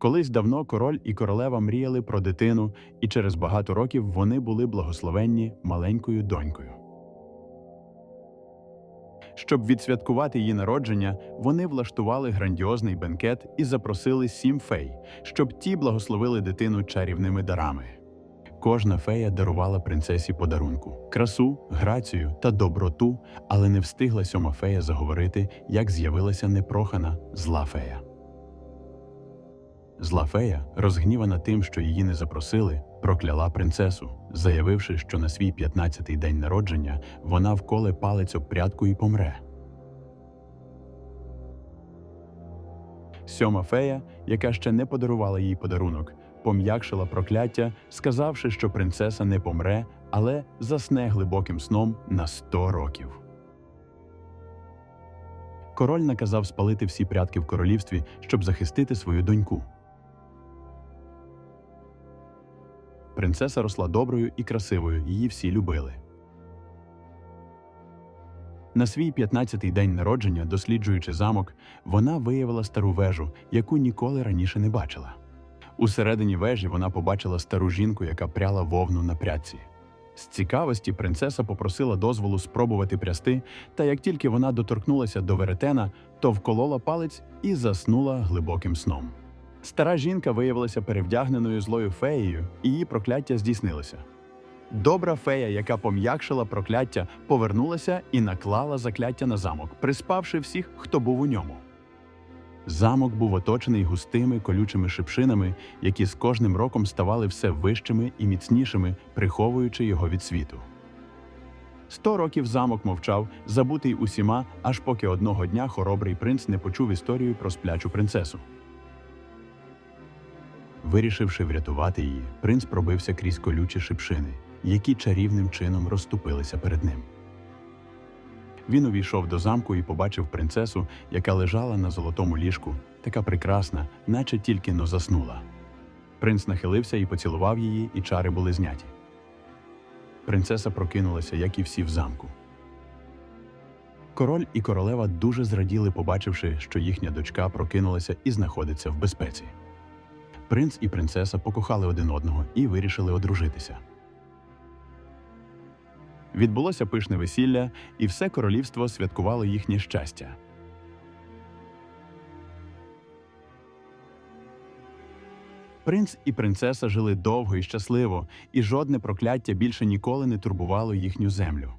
Колись давно король і королева мріяли про дитину, і через багато років вони були благословенні маленькою донькою. Щоб відсвяткувати її народження, вони влаштували грандіозний бенкет і запросили сім фей, щоб ті благословили дитину чарівними дарами. Кожна фея дарувала принцесі подарунку красу, грацію та доброту, але не встигла сьома фея заговорити, як з'явилася непрохана зла фея. Зла фея, розгнівана тим, що її не запросили, прокляла принцесу, заявивши, що на свій 15-й день народження вона вколе палець об прядку і помре. Сьома фея, яка ще не подарувала їй подарунок, пом'якшила прокляття, сказавши, що принцеса не помре, але засне глибоким сном на 100 років. Король наказав спалити всі прядки в королівстві, щоб захистити свою доньку. Принцеса росла доброю і красивою, її всі любили. На свій 15-й день народження, досліджуючи замок, вона виявила стару вежу, яку ніколи раніше не бачила. Усередині вежі вона побачила стару жінку, яка пряла вовну на прядці. З цікавості принцеса попросила дозволу спробувати прясти, та як тільки вона доторкнулася до веретена, то вколола палець і заснула глибоким сном. Стара жінка виявилася перевдягненою злою феєю, і її прокляття здійснилося. Добра фея, яка пом'якшила прокляття, повернулася і наклала закляття на замок, приспавши всіх, хто був у ньому. Замок був оточений густими колючими шипшинами, які з кожним роком ставали все вищими і міцнішими, приховуючи його від світу. Сто років замок мовчав, забутий усіма, аж поки одного дня хоробрий принц не почув історію про сплячу принцесу. Вирішивши врятувати її, принц пробився крізь колючі шипшини, які чарівним чином розступилися перед ним. Він увійшов до замку і побачив принцесу, яка лежала на золотому ліжку, така прекрасна, наче тільки но заснула. Принц нахилився і поцілував її, і чари були зняті. Принцеса прокинулася, як і всі в замку. Король і королева дуже зраділи, побачивши, що їхня дочка прокинулася і знаходиться в безпеці. Принц і принцеса покохали один одного і вирішили одружитися. Відбулося пишне весілля, і все королівство святкувало їхнє щастя. Принц і принцеса жили довго і щасливо, і жодне прокляття більше ніколи не турбувало їхню землю.